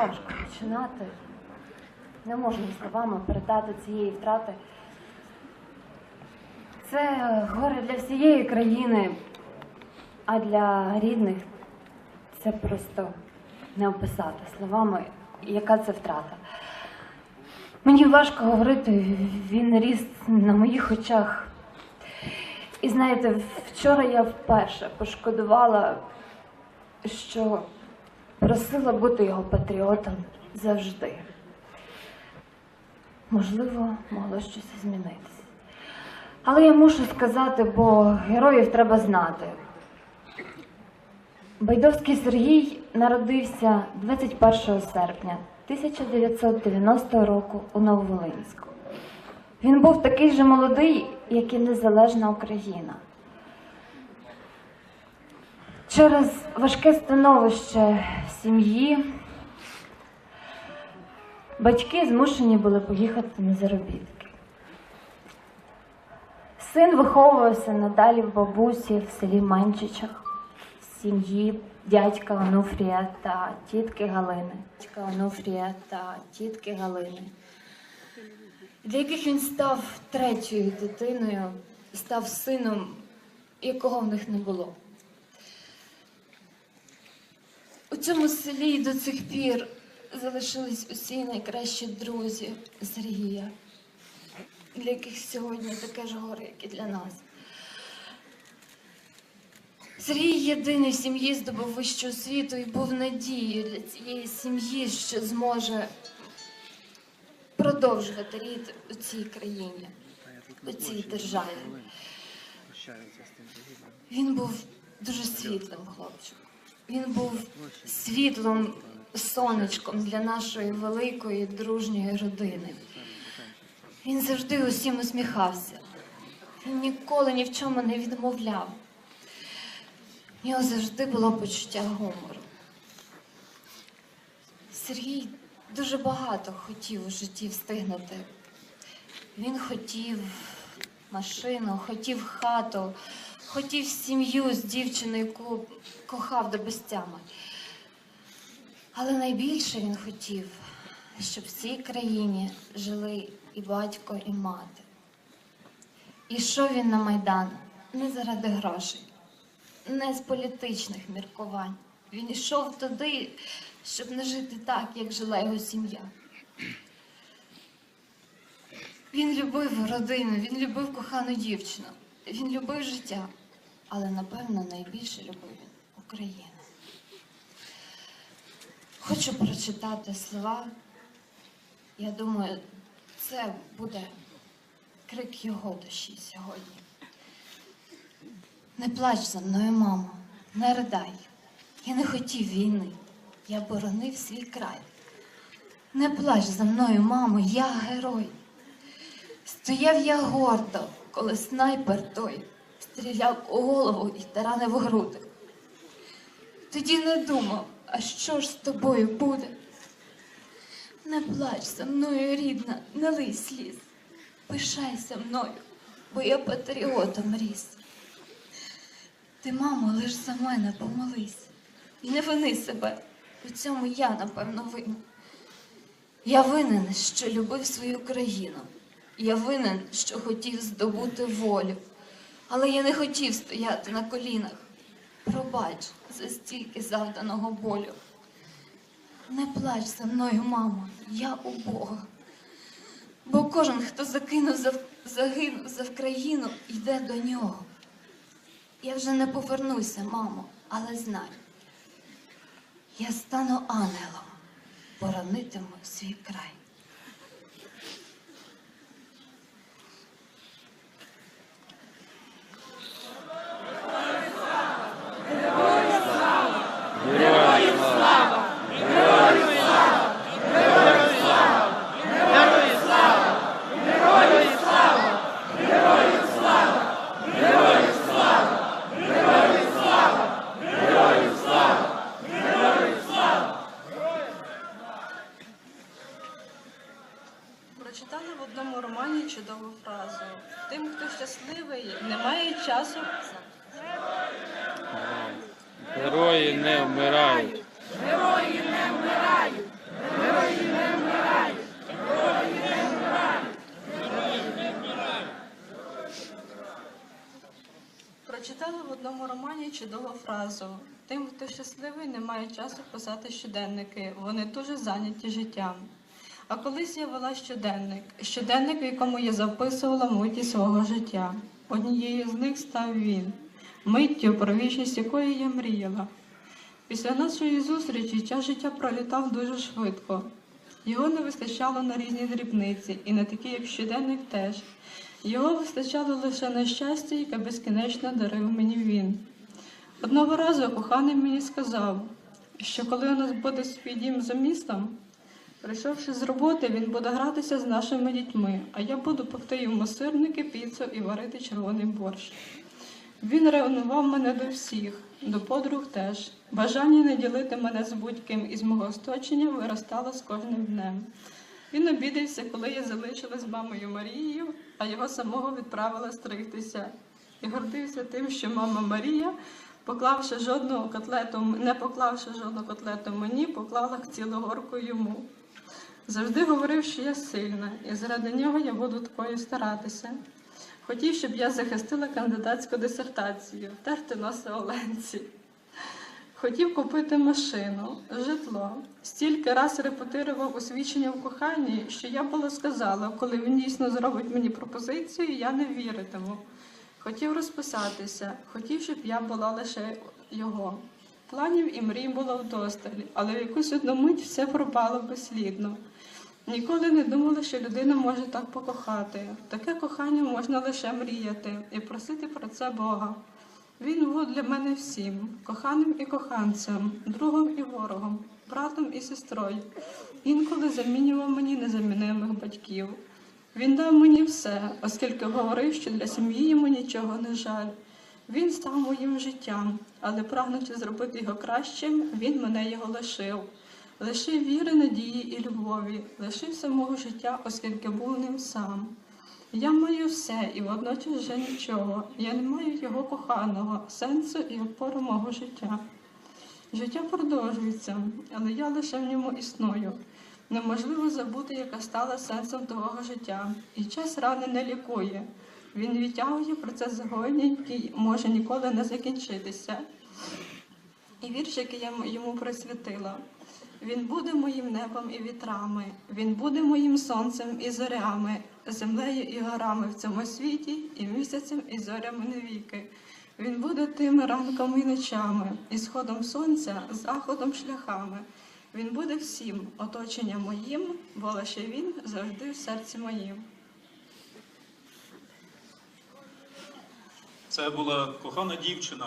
важко починати. Не можна словами передати цієї втрати. Це горе для всієї країни, а для рідних це просто не описати словами, яка це втрата. Мені важко говорити, він ріс на моїх очах. І знаєте, вчора я вперше пошкодувала, що просила бути його патріотом завжди. Можливо, могло щось змінитися. Але я мушу сказати, бо героїв треба знати. Байдовський Сергій народився 21 серпня 1990 року у Нововолинську. Він був такий же молодий, як і незалежна Україна. Через важке становище сім'ї батьки змушені були поїхати на заробітки. Син виховувався надалі в бабусі в селі Манчичах, в сім'ї дядька Онуфрія та тітки Галини. Дядька Онуфрія та тітки Галини для яких він став третьою дитиною, став сином, якого в них не було. У цьому селі до цих пір залишились усі найкращі друзі Сергія, для яких сьогодні таке ж горе, як і для нас. Сергій єдиний в сім'ї здобув вищу освіту і був надією для цієї сім'ї, що зможе продовжувати рід у цій країні, у цій державі. Він був дуже світлим хлопчиком. Він був світлим сонечком для нашої великої дружньої родини. Він завжди усім усміхався. Він ніколи ні в чому не відмовляв. В нього завжди було почуття гумору. Сергій дуже багато хотів у житті встигнути. Він хотів машину, хотів хату, хотів сім'ю з дівчиною, яку кохав до безтями. Але найбільше він хотів, щоб в цій країні жили і батько, і мати. І йшов він на Майдан не заради грошей, не з політичних міркувань. Він йшов туди, щоб не жити так, як жила його сім'я. Він любив родину, він любив кохану дівчину, він любив життя, але напевно найбільше любив він Україну. Хочу прочитати слова. Я думаю, це буде крик його душі сьогодні. Не плач за мною, мамо, не ридай. Я не хотів війни, я боронив свій край. Не плач за мною, мамо, я герой. Стояв я гордо, коли снайпер той стріляв у голову і таранив у груди. Тоді не думав, а що ж з тобою буде? Не плач за мною, рідна, не лий сліз. Пишайся мною, бо я патріотом ріс. Ти, мамо, лиш за мене помолись і не вини себе. У цьому я, напевно, винен. Я винен, що любив свою країну. Я винен, що хотів здобути волю. Але я не хотів стояти на колінах. Пробач за стільки завданого болю. Не плач за мною, мамо, я у Бога. Бо кожен, хто закинув за, загинув за Вкраїну, йде до нього. Я вже не повернуся, мамо, але знай, я стану ангелом, боронитиму свій край. чудову фразу. Тим, хто щасливий, немає часу. Герої не вмирають. Герої не вмирають. Герої не вмирають. Герої не вмирають. Герої не вмирають. Прочитали в одному романі чудову фразу. Тим, хто щасливий, немає часу писати щоденники. Вони дуже зайняті життям. А колись я вела щоденник, щоденник, в якому я записувала миті свого життя. Однією з них став він, миттю, про вічність якої я мріяла. Після нашої зустрічі час життя пролітав дуже швидко. Його не вистачало на різні дрібниці, і на такі, як щоденник, теж. Його вистачало лише на щастя, яке безкінечно дарив мені він. Одного разу коханий мені сказав, що коли у нас буде свій дім за містом, прийшовши з роботи, він буде гратися з нашими дітьми, а я буду пекти йому сирники, піцу і варити червоний борщ. Він ревнував мене до всіх, до подруг теж. Бажання не ділити мене з будь-ким із мого оточення виростало з кожним днем. Він обідався, коли я залишилась з мамою Марією, а його самого відправила стригтися. І гордився тим, що мама Марія, поклавши жодного котлету, не поклавши жодного котлету мені, поклала цілу горку йому. Завжди говорив, що я сильна, і заради нього я буду такою старатися. Хотів, щоб я захистила кандидатську дисертацію, терти носи Оленці. Хотів купити машину, житло. Стільки раз репетирував освічення в коханні, що я було сказала, коли він дійсно зробить мені пропозицію, я не віритиму. Хотів розписатися, хотів, щоб я була лише його. Планів і мрій було вдосталь, але в якусь одну мить все пропало безслідно. Ніколи не думала, що людина може так покохати. Таке кохання можна лише мріяти і просити про це Бога. Він був для мене всім коханим і коханцем, другом і ворогом, братом і сестрою. Інколи замінював мені незамінимих батьків. Він дав мені все, оскільки говорив, що для сім'ї йому нічого не жаль. Він став моїм життям, але прагнучи зробити його кращим, він мене його лишив. Лишив віри, надії і любові, лишив самого життя, оскільки був ним сам. Я маю все і водночас вже нічого. Я не маю його коханого, сенсу і опору мого життя. Життя продовжується, але я лише в ньому існую. Неможливо забути, яка стала сенсом того життя, і час рани не лікує. Він відтягує процес загоєння, який може ніколи не закінчитися. І вірш, який я йому присвятила. Він буде моїм небом і вітрами, він буде моїм сонцем і зорями, землею і горами в цьому світі, і місяцем і зорями навіки. Він буде тими ранками і ночами, і сходом сонця, заходом шляхами. Він буде всім оточенням моїм, бо лише він завжди в серці моїм. Це була кохана дівчина